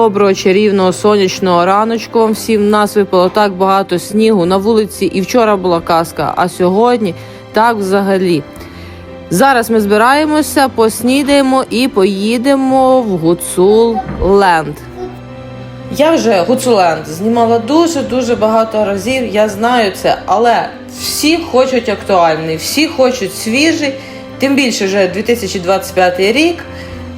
Доброго чарівного сонячного раночку всім. Нас випало так багато снігу на вулиці, і вчора була казка, а сьогодні так взагалі. Зараз ми збираємося, поснідаємо і поїдемо в Гуцул Ленд. Я вже Гуцуленд знімала дуже дуже багато разів. Я знаю це, але всі хочуть актуальний, всі хочуть свіжий. Тим більше вже 2025 рік.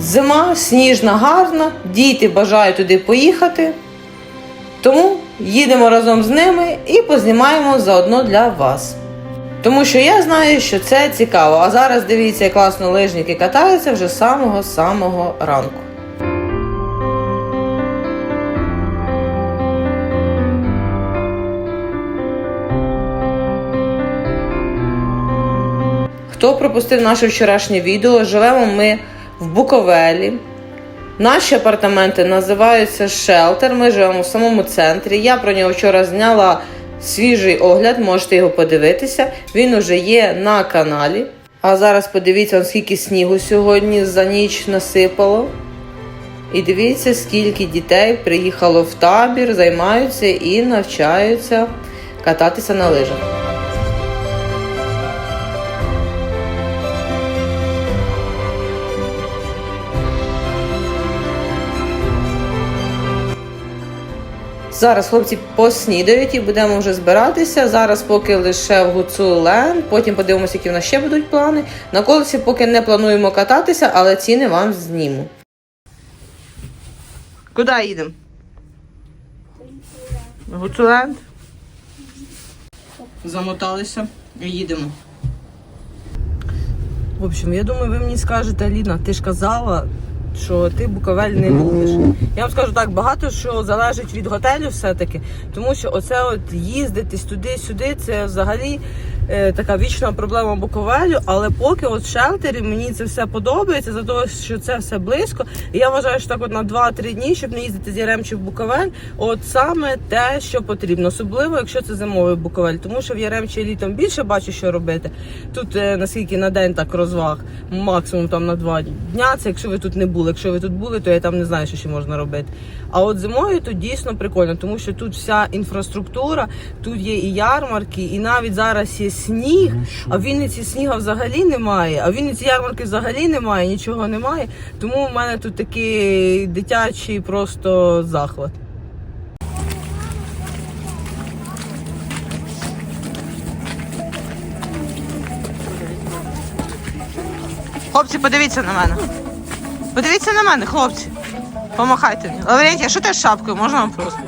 Зима сніжна, гарна, діти бажають туди поїхати. Тому їдемо разом з ними і познімаємо заодно для вас. Тому що я знаю, що це цікаво. А зараз дивіться, як класно лижники катаються вже самого-самого ранку. Хто пропустив наше вчорашнє відео, живемо ми в Буковелі. Наші апартаменти називаються Шелтер. Ми живемо в самому центрі. Я про нього вчора зняла свіжий огляд, можете його подивитися. Він уже є на каналі. А зараз подивіться, скільки снігу сьогодні за ніч насипало. І дивіться, скільки дітей приїхало в табір, займаються і навчаються кататися на лижах. Зараз хлопці поснідають і будемо вже збиратися. Зараз поки лише в Гуцулен, потім подивимося, які в нас ще будуть плани. На колесі поки не плануємо кататися, але ціни вам зніму. Куди їдемо? Гуцуленд. Замоталися і їдемо. В общем, я думаю, ви мені скажете, Аліна, ти ж казала, що ти Буковель не любиш. Я вам скажу так, багато що залежить від готелю все-таки, тому що оце от їздитись туди-сюди, це взагалі така вічна проблема Буковелю. Але поки от в шелтері мені це все подобається, за того, що це все близько. І я вважаю, що так от на 2-3 дні, щоб не їздити з Яремчі в Буковель, от саме те, що потрібно, особливо якщо це зимовий Буковель, тому що в Яремчі літом більше бачу, що робити. Тут е, наскільки на день так розваг, максимум там на два дня. Це якщо ви тут не були. Якщо ви тут були, то я там не знаю, що ще можна робити. А от зимою тут дійсно прикольно, тому що тут вся інфраструктура, тут є і ярмарки, і навіть зараз є сніг. А в Вінниці сніга взагалі немає. А в Вінниці ярмарки взагалі немає, нічого немає. Тому в мене тут такий дитячий просто захват. Хлопці, подивіться на мене. Подивіться на мене, хлопці. Помахайте мені. Лаврентія, що ти з шапкою? Можна вам просто?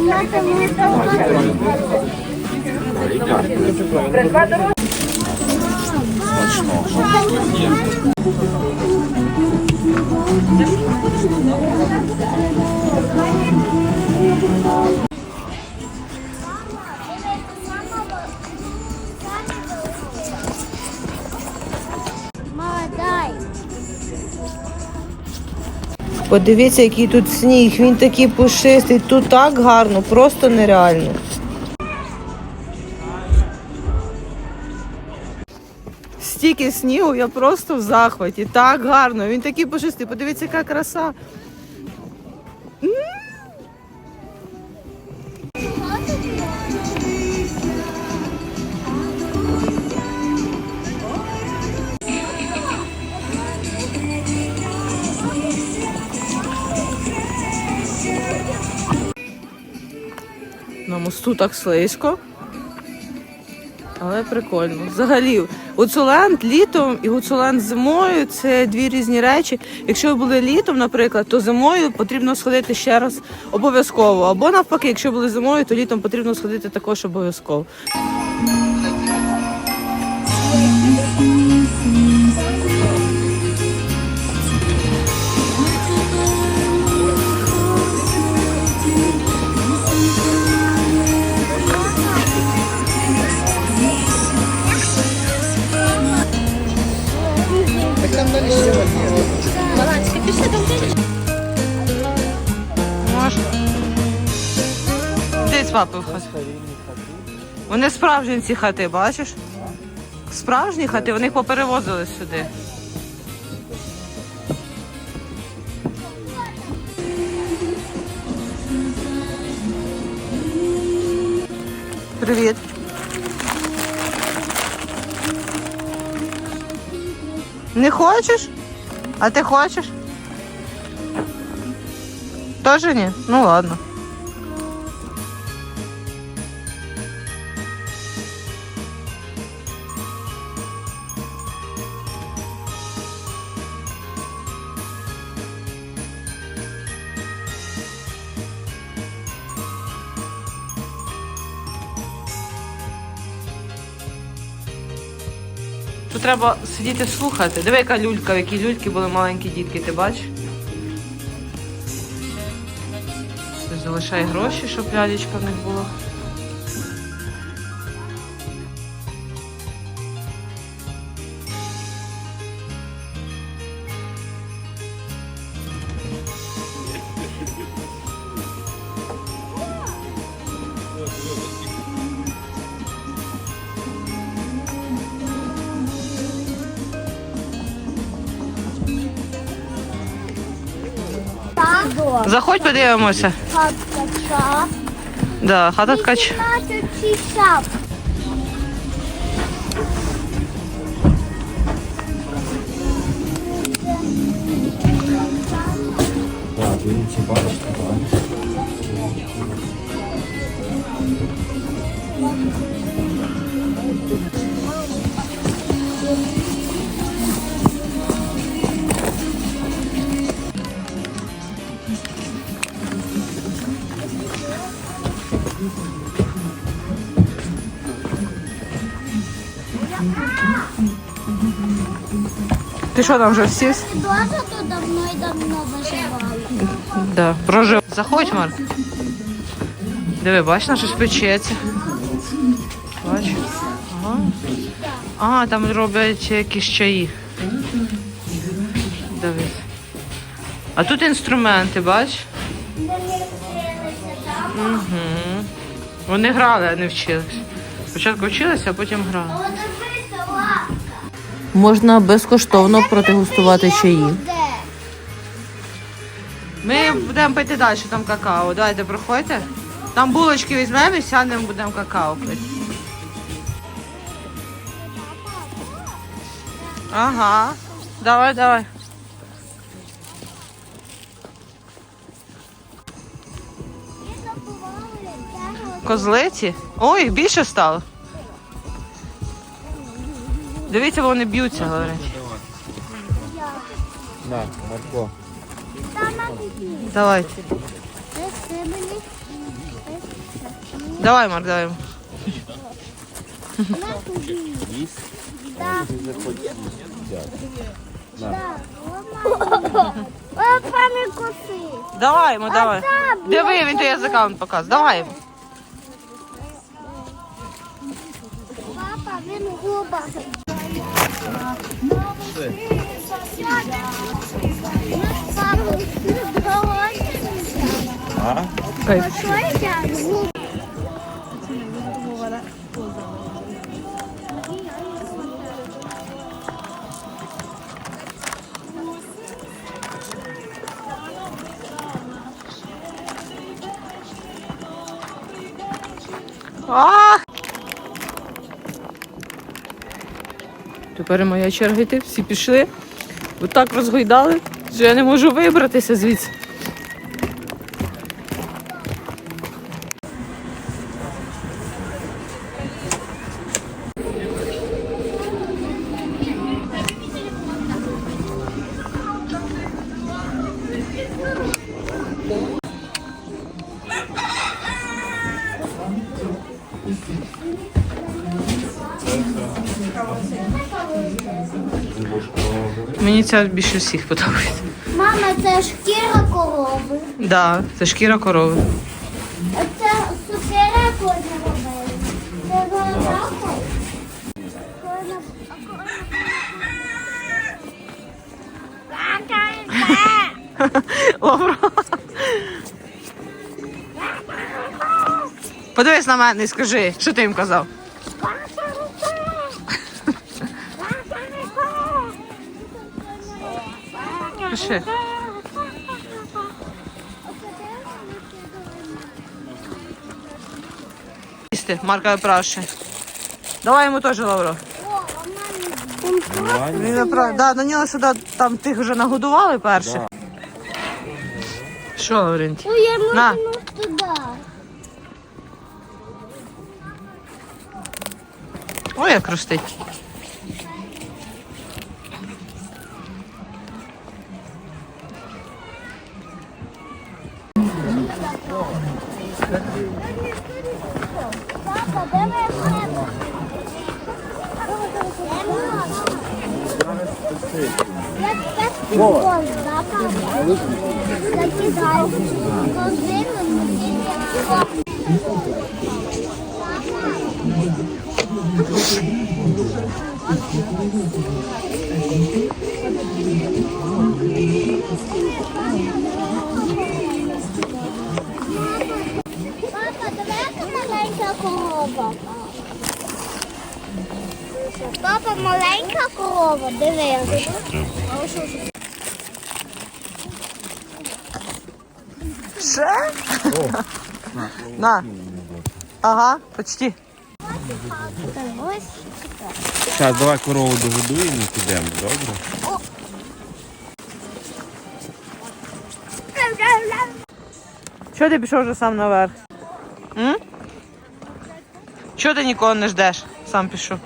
Молодай. Подивіться, який тут сніг. Він такий пушистий. Тут так гарно, просто нереально. Стільки снігу, я просто в захваті. Так гарно. Він такий пушистий. Подивіться, яка краса. Мосту так слизько. Але прикольно. Взагалі, Гуцуленд літом і Гуцуленд зимою це дві різні речі. Якщо ви були літом, наприклад, то зимою потрібно сходити ще раз обов'язково. Або навпаки, якщо були зимою, то літом потрібно сходити також обов'язково. свапив хати. Вони справжні ці хати, бачиш? Справжні хати, вони їх поперевозили сюди. Привіт. Не хочеш? А ти хочеш? Тоже ні? Ну ладно. Треба сидіти слухати. Диви, яка люлька, в якій люльки були маленькі дітки, ти бачиш? Залишай гроші, щоб лялечка в них була. Заходь, подивимося. хатка, Да, хата ткач. 18 часов. Так, так. Ти що там вже всіс? Тоже тут давно і давно виживали. Да, прожив. Заходь, Марк. Диви, бач, на щось печеться. Бач. Ага. А, там роблять якісь чаї. Дивись. А тут інструменти, бач? Вони грали, а не вчились. Спочатку вчилися, а потім грали. Можна безкоштовно протигустувати чаї. Ми будемо пити далі, там какао. Давайте проходьте. Там булочки візьмемо і сядемо, будемо какао пити. Ага. Давай, давай. Козлиці? Ой, більше стало. Дивіться, вони б'ються, говорять. На, Марко. Давайте. Давай, Марк, давай. Давай давай. Диви, він то язика він показує. Давай він губа. Папа, давай. А? Кайф. Що я губа? А! Тепер моя черга йти, всі пішли. Отак розгойдали, що я не можу вибратися звідси. Ця більше всіх подобається. Мама, це шкіра корови. Да, це шкіра корови. Це цукерку не робили. Це. Лавра. Подивись на мене і скажи, що ти їм казав. Пиши. Їсти. Марка випрашує. Давай йому теж лавро. Він випра... да, на нього сюди там тих вже нагодували перших. Да. Що, Лаврентій? Ой, я На. туди. Ой, як ростить. Папа, де моя Папа, корова. Папа, маленька корова, диви. Ще? На. Ага, почти. Ось. Так, давай корову догодуємо і підемо, добре? Чого ти пішов вже сам наверх? Чого ти нікого не ждеш? Сам пішов.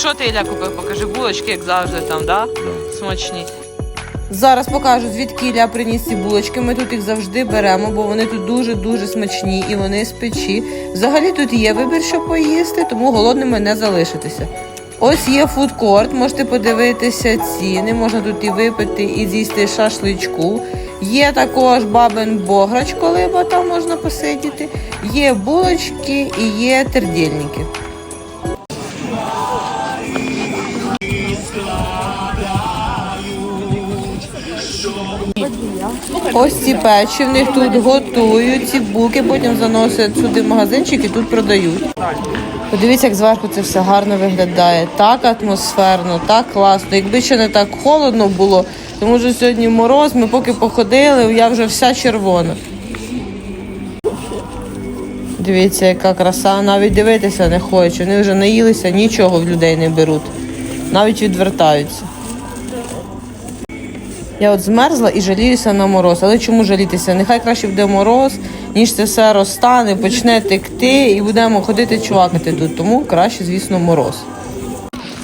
Що ти Ілля купив? Покажи булочки, як завжди там, да? Смачні. Зараз покажу, звідки Ілля приніс ці булочки. Ми тут їх завжди беремо, бо вони тут дуже-дуже смачні і вони з печі. Взагалі тут є вибір, що поїсти, тому голодними не залишитися. Ось є фудкорт, можете подивитися ціни, можна тут і випити, і з'їсти шашличку. Є також бабин бограч, коли бо там можна посидіти. Є булочки і є тердільники. Ось ці печі в них тут готують, ці булки потім заносять сюди в магазинчик і тут продають. Подивіться, як зверху це все гарно виглядає. Так атмосферно, так класно. Якби ще не так холодно було, тому що сьогодні мороз, ми поки походили, я вже вся червона. Дивіться, яка краса, навіть дивитися не хочу. Вони вже наїлися, нічого в людей не беруть. Навіть відвертаються. Я от змерзла і жаліюся на мороз. Але чому жалітися? Нехай краще буде мороз, ніж це все розтане, почне текти і будемо ходити чувакати тут. Тому краще, звісно, мороз.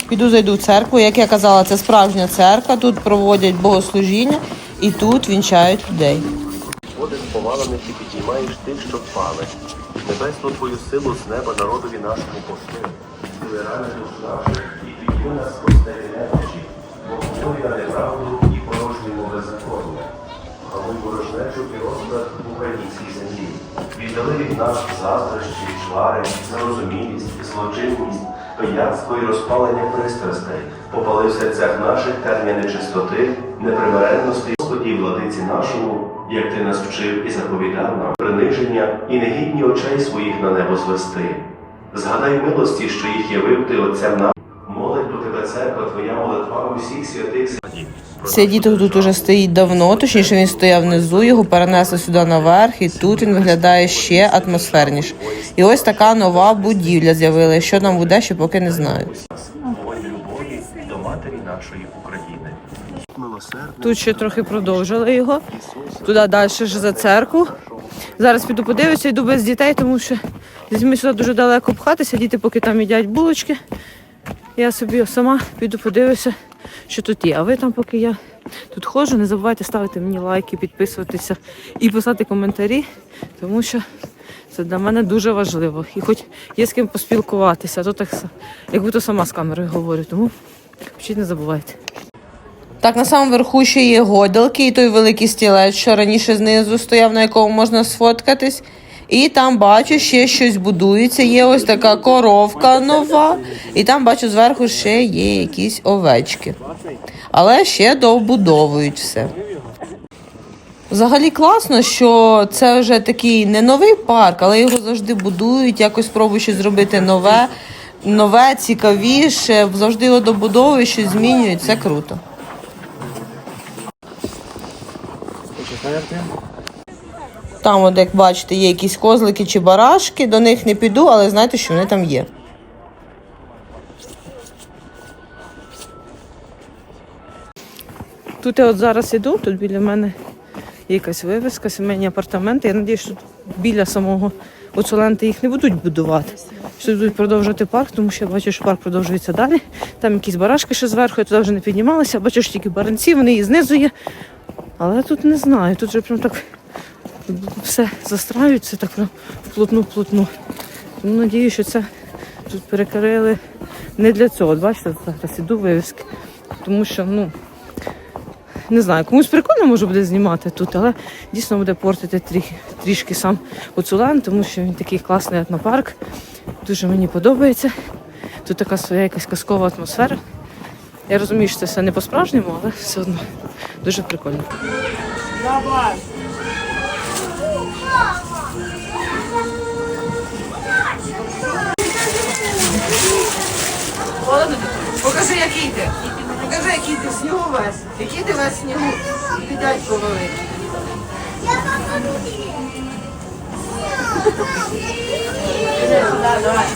Піду зайду в церкву. Як я казала, це справжня церква. Тут проводять богослужіння і тут вінчають людей. Водиш повалених і підіймаєш тих, що впали. Небесну твою силу з неба народові нашому пошли. Ти рани наших і підійми нас постелі бо на неправду порожньому беззаконня. Гамуй ворожнечу і розклад в українській землі. Віддали від нас заздрощі, чвари, зарозумілість, злочинність, пияцтво і розпалення пристрастей, попали в серцях наших терня нечистоти, непримиренності, Господі владиці нашому, як ти нас вчив і заповідав нам, приниження і негідні очей своїх на небо звести. Згадай милості, що їх явив ти отцям нам. Церква, твоя молитва усіх святих. Цей діток тут уже стоїть давно, точніше він стояв внизу, його перенесли сюди наверх, і тут він виглядає ще атмосферніше. І ось така нова будівля з'явилася. Що там буде, ще поки не знаю. Любові до матері нашої України. Тут ще трохи продовжили його. Туди далі ж за церкву. Зараз піду подивитися, йду без дітей, тому що дітьми сюди дуже далеко пхатися. Діти поки там їдять булочки. Я собі сама піду подивитися, що тут є. А ви там, поки я тут ходжу, не забувайте ставити мені лайки, підписуватися і писати коментарі, тому що це для мене дуже важливо. І хоч є з ким поспілкуватися, то так як будто сама з камерою говорю. Тому вчіть не забувайте. Так, на самому верху ще є гойдалки і той великий стілець, що раніше знизу стояв, на якому можна сфоткатись. І там бачу, ще щось будується. Є ось така коровка нова. І там бачу зверху ще є якісь овечки. Але ще довбудовують все. Взагалі класно, що це вже такий не новий парк, але його завжди будують, якось пробують щось зробити нове, нове, цікавіше, завжди його добудовують, щось змінюють. Це круто. Там, от, як бачите, є якісь козлики чи барашки, до них не піду, але знайте, що вони там є. Тут я от зараз іду, тут біля мене якась вивіска, сімейні апартаменти. Я сподіваюся, що тут біля самого оцоленти їх не будуть будувати. Що будуть продовжувати парк, тому що я бачу, що парк продовжується далі. Там якісь барашки ще зверху, я туди вже не піднімалася. Бачу, що тільки баранці, вони і знизу є. Але тут не знаю, тут вже прям так все застраюється так вплотну-вплотну. Тому надію, що це тут перекрили не для цього. От бачите, зараз іду вивіски. Тому що, ну, не знаю, комусь прикольно може буде знімати тут, але дійсно буде портити трі, трішки сам Оцулан, тому що він такий класний етнопарк. Дуже мені подобається. Тут така своя якась казкова атмосфера. Я розумію, що це все не по-справжньому, але все одно дуже прикольно. Покажи, який ти. Покажи, який ти в снігу весь. Який ти весь в снігу. Ти дядько великий. Іди сюди, давай.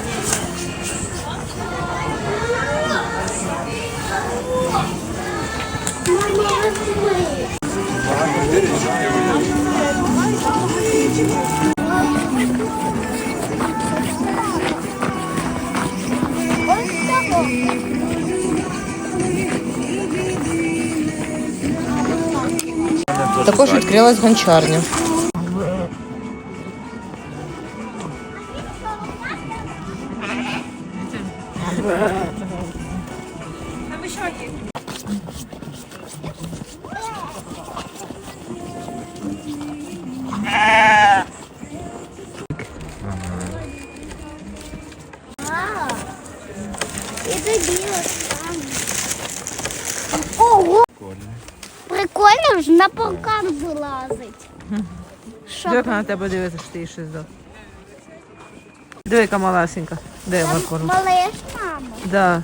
Також відкрилась гончарня. На тебе дивиться, що ти їй щось дав? Диви, яка малесенька. Де Там малиш, мама. Да.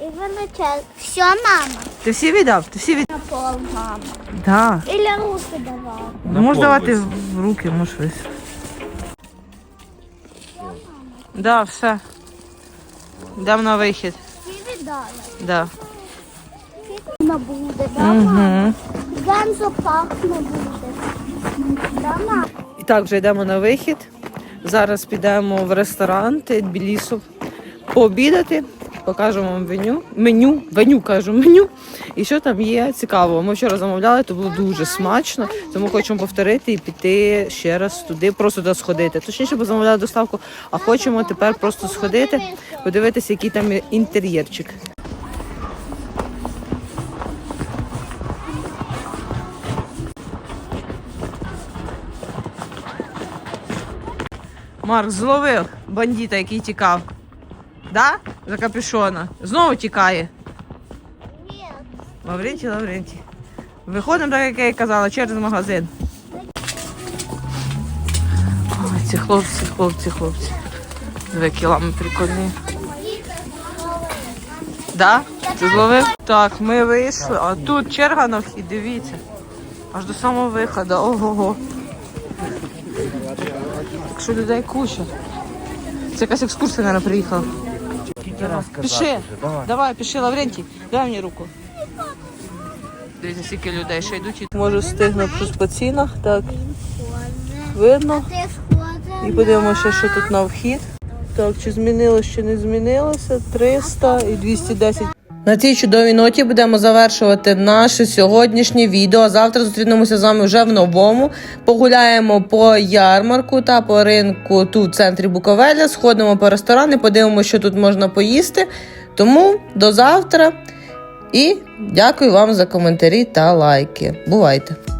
І величез. Все, мама. Ти всі віддав? Ти всі віддав? На пол, мама. Да. Ілля руки давав. Ну, можеш давати в руки, можеш весь. Да, все. Йдемо на вихід. Всі віддали. Да. Вона буде, да, мама? Угу. Бензопахне буде. І так, вже йдемо на вихід. Зараз підемо в ресторан Тбілісу пообідати. Покажемо вам меню. Меню, меню кажу, меню. І що там є цікавого. Ми вчора замовляли, то було дуже смачно. Тому хочемо повторити і піти ще раз туди, просто туди сходити. Точніше, бо замовляли доставку, а хочемо тепер просто сходити, подивитися, який там інтер'єрчик. Марк зловив бандита, який тікав. Да? За капюшона. Знову тікає. Ні. Лаврентій, Лаврентій. Виходимо, так як я і казала, через магазин. Ой, ці хлопці, хлопці, хлопці. Дві кілами прикольні. Да? Ти зловив? Так, ми вийшли, а тут черга на вхід, дивіться. Аж до самого виходу. Ого-го. Так що людей куча. Це якась екскурсія, мабуть, приїхала. Піши. Давай, піши, Лаврентій. Дай мені руку. Дивіться, скільки людей ще йдуть. Може встигну щось по цінах, так видно. І подивимося, що тут на вхід. Так, чи змінилося, чи не змінилося. 300 і 210. На цій чудовій ноті будемо завершувати наше сьогоднішнє відео. Завтра зустрінемося з вами вже в новому. Погуляємо по ярмарку та по ринку тут в центрі Буковеля. Сходимо по ресторани, подивимося, що тут можна поїсти. Тому до завтра і дякую вам за коментарі та лайки. Бувайте!